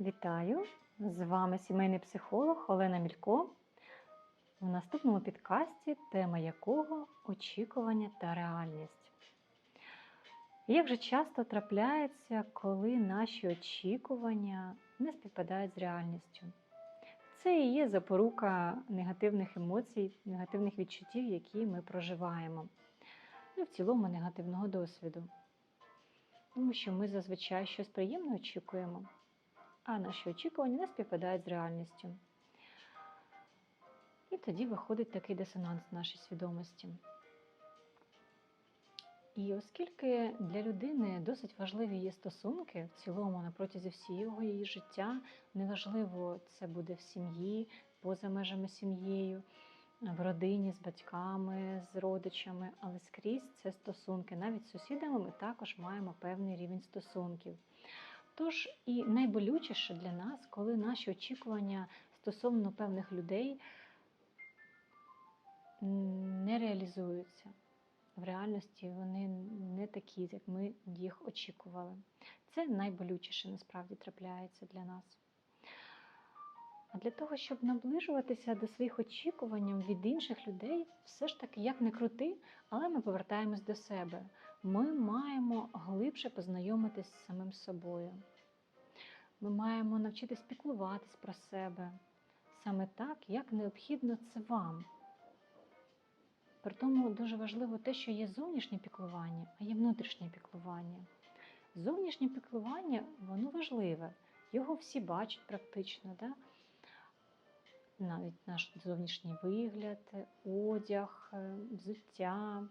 Вітаю! З вами сімейний психолог Олена Мілько. В наступному підкасті, тема якого очікування та реальність. Як же часто трапляється, коли наші очікування не співпадають з реальністю? Це і є запорука негативних емоцій, негативних відчуттів, які ми проживаємо. Ну, і в цілому негативного досвіду. Тому що ми зазвичай щось приємне очікуємо, а наші очікування не співпадають з реальністю. І тоді виходить такий дисонанс в нашій свідомості. І оскільки для людини досить важливі є стосунки в цілому на протязі всього її життя, неважливо, це буде в сім'ї, поза межами сім'єю, в родині з батьками, з родичами, але скрізь це стосунки. Навіть з сусідами ми також маємо певний рівень стосунків. Тож і найболючіше для нас, коли наші очікування стосовно певних людей не реалізуються. В реальності вони не такі, як ми їх очікували. Це найболючіше насправді трапляється для нас. А для того, щоб наближуватися до своїх очікувань від інших людей, все ж таки, як не крути, але ми повертаємось до себе. Ми маємо глибше познайомитись з самим собою. Ми маємо навчитись піклуватись про себе саме так, як необхідно це вам. При тому дуже важливо те, що є зовнішнє піклування, а є внутрішнє піклування. Зовнішнє піклування, воно важливе. Його всі бачать практично. Да? Навіть наш зовнішній вигляд, одяг, взуття,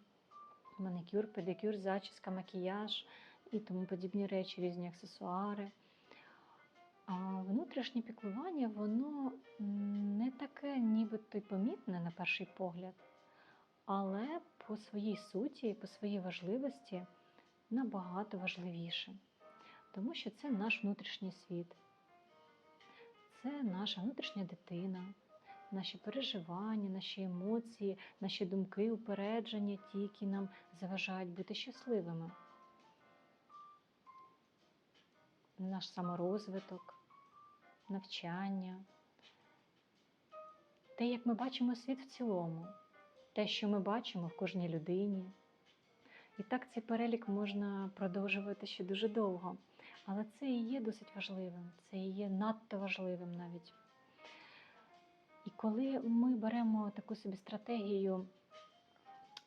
маникюр, педикюр, зачіска, макіяж і тому подібні речі, різні аксесуари. А внутрішнє піклування, воно не таке нібито й помітне на перший погляд але по своїй суті, по своїй важливості набагато важливіше. Тому що це наш внутрішній світ, це наша внутрішня дитина, наші переживання, наші емоції, наші думки, упередження, ті, які нам заважають бути щасливими. Наш саморозвиток, навчання, те, як ми бачимо світ в цілому те, що ми бачимо в кожній людині. І так цей перелік можна продовжувати ще дуже довго. Але це і є досить важливим, це і є надто важливим навіть. Коли ми беремо таку собі стратегію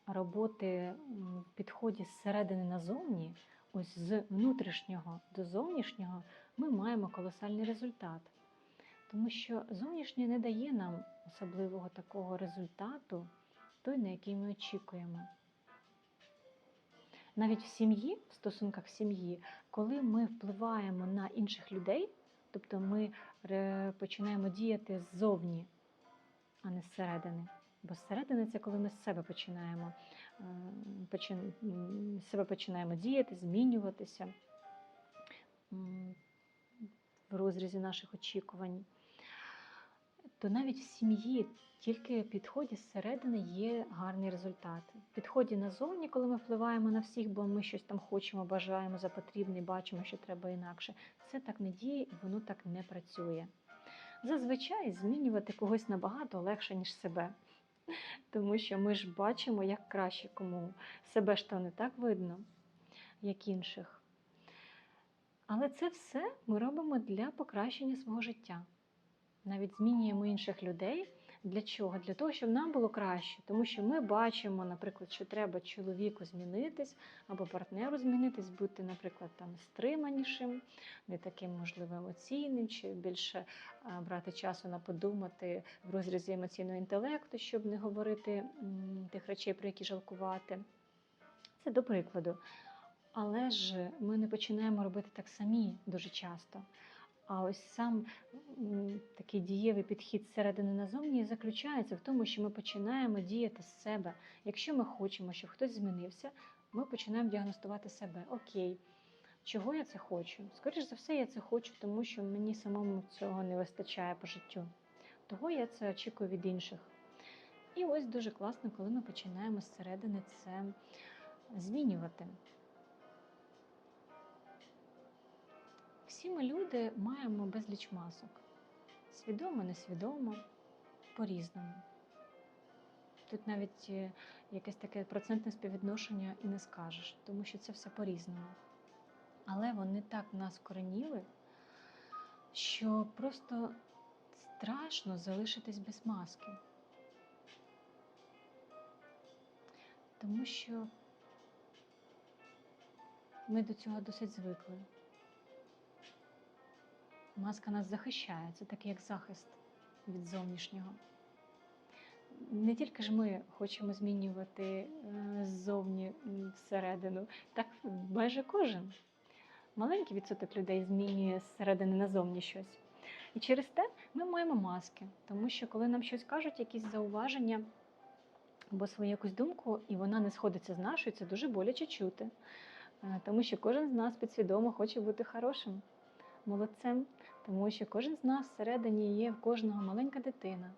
роботи в підході зсередини назовні, ось з внутрішнього до зовнішнього, ми маємо колосальний результат. Тому що зовнішнє не дає нам особливого такого результату той, на який ми очікуємо. Навіть в сім'ї, в стосунках сім'ї, коли ми впливаємо на інших людей, тобто ми починаємо діяти ззовні, а не зсередини. Бо зсередини це коли ми з себе починаємо з себе починаємо діяти, змінюватися в розрізі наших очікувань то навіть в сім'ї тільки в підході зсередини є гарний результат. В підході назовні, коли ми впливаємо на всіх, бо ми щось там хочемо, бажаємо за потрібне, бачимо, що треба інакше. Це так не діє і воно так не працює. Зазвичай змінювати когось набагато легше, ніж себе. Тому що ми ж бачимо, як краще кому. Себе ж то не так видно, як інших. Але це все ми робимо для покращення свого життя навіть змінюємо інших людей. Для чого? Для того, щоб нам було краще, тому що ми бачимо, наприклад, що треба чоловіку змінитись або партнеру змінитись, бути, наприклад, там стриманішим, не таким, можливо, емоційним, чи більше брати часу на подумати в розрізі емоційного інтелекту, щоб не говорити тих речей, про які жалкувати. Це до прикладу. Але ж ми не починаємо робити так самі дуже часто. А ось сам такий дієвий підхід зсередини назовні заключається в тому, що ми починаємо діяти з себе. Якщо ми хочемо, щоб хтось змінився, ми починаємо діагностувати себе. Окей, чого я це хочу? Скоріше за все, я це хочу, тому що мені самому цього не вистачає по життю. Того я це очікую від інших. І ось дуже класно, коли ми починаємо зсередини це змінювати. Всі ми люди маємо безліч масок. Свідомо, несвідомо, по-різному. Тут навіть е, якесь таке процентне співвідношення і не скажеш, тому що це все по-різному. Але вони так нас вкореніли, що просто страшно залишитись без маски. Тому що ми до цього досить звикли. Маска нас захищає, це такий як захист від зовнішнього. Не тільки ж ми хочемо змінювати е, ззовні всередину, так майже кожен. Маленький відсоток людей змінює зсередини назовні щось. І через те ми маємо маски, тому що коли нам щось кажуть, якісь зауваження або свою якусь думку, і вона не сходиться з нашою, це дуже боляче чути. Е, Тому що кожен з нас підсвідомо хоче бути хорошим, молодцем, тому що кожен з нас всередині є в кожного маленька дитина.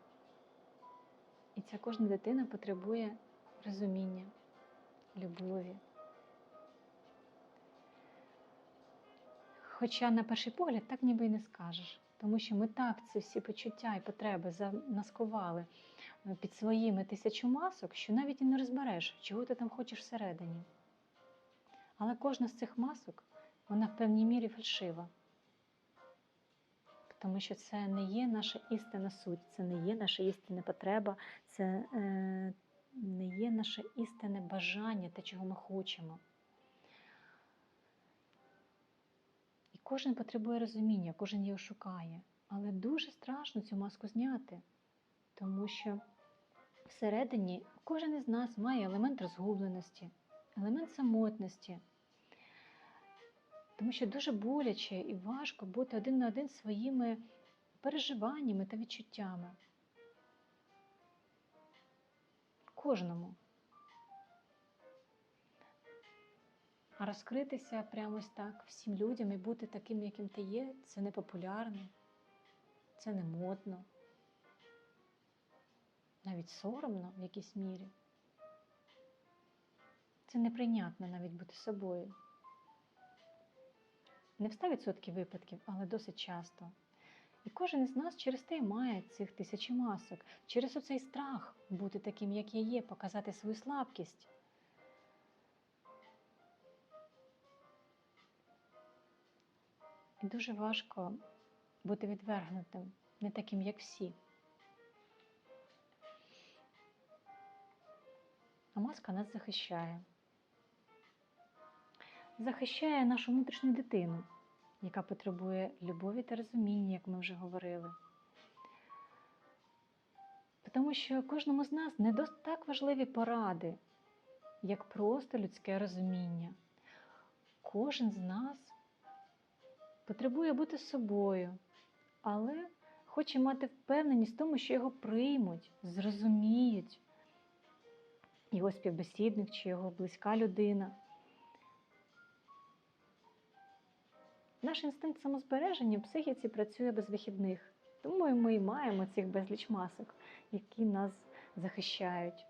І ця кожна дитина потребує розуміння, любові. Хоча на перший погляд так ніби й не скажеш, тому що ми так ці всі почуття і потреби замаскували е, під своїми тисячу масок, що навіть і не розбереш, чого ти там хочеш всередині. Але кожна з цих масок, вона в певній мірі фальшива. Тому що це не є наша істинна суть, це не є наша істинна потреба, це е, не є наше істинне бажання, те, чого ми хочемо. І кожен потребує розуміння, кожен його шукає. Але дуже страшно цю маску зняти, тому що всередині кожен із нас має елемент розгубленості, елемент самотності. Тому що дуже боляче і важко бути один на один своїми переживаннями та відчуттями. Кожному. А розкритися прямо ось так всім людям і бути таким, яким ти є, це не популярно, це не модно, навіть соромно в якійсь мірі. Це неприйнятно навіть бути собою. Не в 100% випадків, але досить часто. І кожен із нас через те має цих тисячі масок, через оцей страх бути таким, як я є, показати свою слабкість. І дуже важко бути відвергнутим, не таким, як всі. А маска нас захищає. Захищає нашу внутрішню дитину, яка потребує любові та розуміння, як ми вже говорили. Тому що кожному з нас не так важливі поради, як просто людське розуміння. Кожен з нас потребує бути собою, але хоче мати впевненість в тому, що його приймуть, зрозуміють його співбесідник чи його близька людина. Наш інстинкт самозбереження в психіці працює без вихідних, тому ми і маємо цих безліч масок, які нас захищають.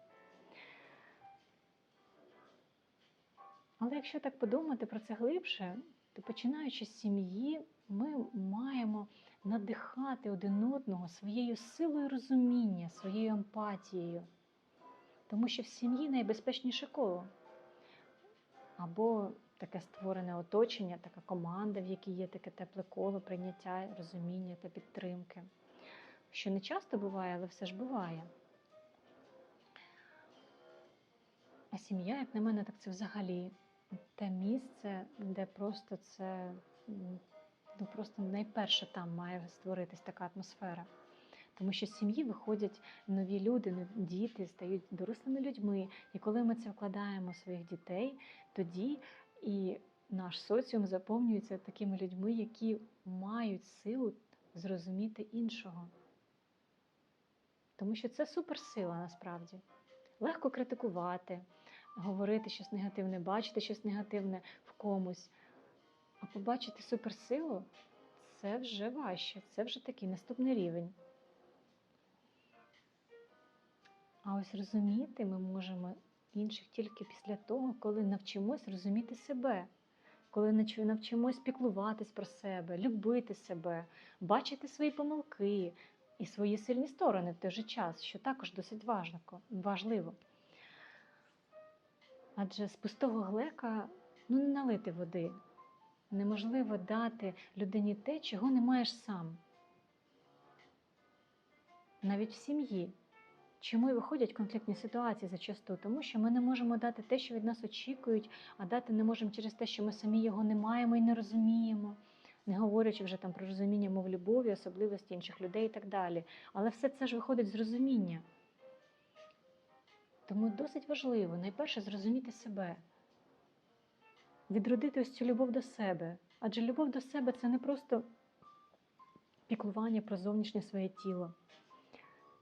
Але якщо так подумати про це глибше, то починаючи з сім'ї, ми маємо надихати один одного своєю силою розуміння, своєю емпатією. Тому що в сім'ї найбезпечніше коло. Або таке створене оточення, така команда, в якій є таке тепле коло прийняття, розуміння та підтримки. Що не часто буває, але все ж буває. А сім'я, як на мене, так це взагалі те місце, де просто це ну, просто найперше там має створитись така атмосфера. Тому що з сім'ї виходять нові люди, діти стають дорослими людьми. І коли ми це вкладаємо в своїх дітей, тоді і наш соціум заповнюється такими людьми, які мають силу зрозуміти іншого. Тому що це суперсила насправді. Легко критикувати, говорити щось негативне, бачити щось негативне в комусь. А побачити суперсилу це вже важче, це вже такий наступний рівень. А ось розуміти ми можемо інших тільки після того, коли навчимось розуміти себе, коли навчимось піклуватись про себе, любити себе, бачити свої помилки і свої сильні сторони в той же час, що також досить важливо. Адже з пустого глека ну, не налити води. Неможливо дати людині те, чого не маєш сам. Навіть в сім'ї. Чому і виходять конфліктні ситуації зачасту? Тому що ми не можемо дати те, що від нас очікують, а дати не можемо через те, що ми самі його не маємо і не розуміємо, не говорячи вже там про розуміння мов любові, особливості інших людей і так далі. Але все це ж виходить з розуміння. Тому досить важливо найперше зрозуміти себе, відродити ось цю любов до себе. Адже любов до себе це не просто піклування про зовнішнє своє тіло.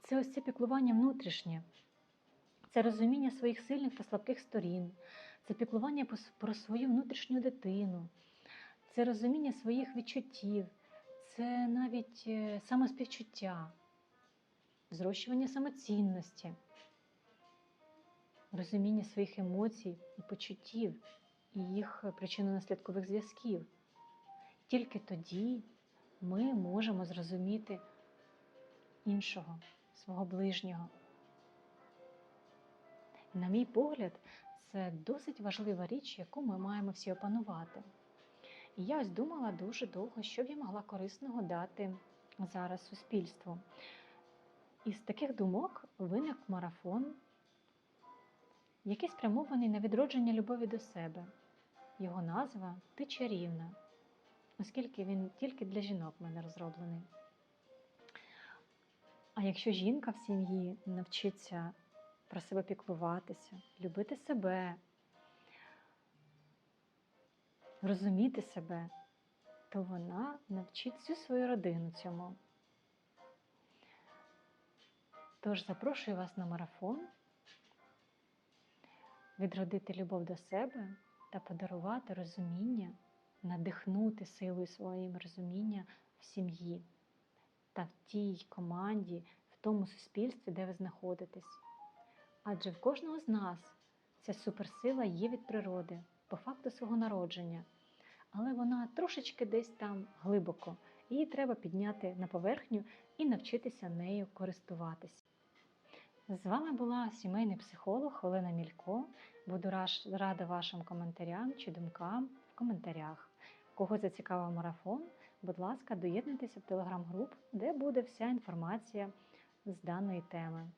Це ось це піклування внутрішнє, це розуміння своїх сильних та слабких сторін, це піклування про свою внутрішню дитину, це розуміння своїх відчуттів, це навіть е, самоспівчуття, зрощування самоцінності, розуміння своїх емоцій і почуттів і їх причинно-наслідкових зв'язків. Тільки тоді ми можемо зрозуміти іншого, свого ближнього. На мій погляд, це досить важлива річ, яку ми маємо всі опанувати. І я ось думала дуже довго, що б я могла корисного дати зараз суспільству. Із таких думок виник марафон, який спрямований на відродження любові до себе. Його назва Ти чарівна, оскільки він тільки для жінок в мене розроблений. А якщо жінка в сім'ї навчиться про себе піклуватися, любити себе, розуміти себе, то вона навчить всю свою родину цьому. Тож запрошую вас на марафон, відродити любов до себе та подарувати розуміння, надихнути силою своїм розуміння в сім'ї та в тій команді, в тому суспільстві, де ви знаходитесь. Адже в кожного з нас ця суперсила є від природи, по факту свого народження, але вона трошечки десь там глибоко. Її треба підняти на поверхню і навчитися нею користуватися. З вами була сімейний психолог Олена Мілько. Буду рада вашим коментарям чи думкам в коментарях. Кого зацікавив марафон, будь ласка, доєднуйтеся в телеграм-груп, де буде вся інформація з даної теми.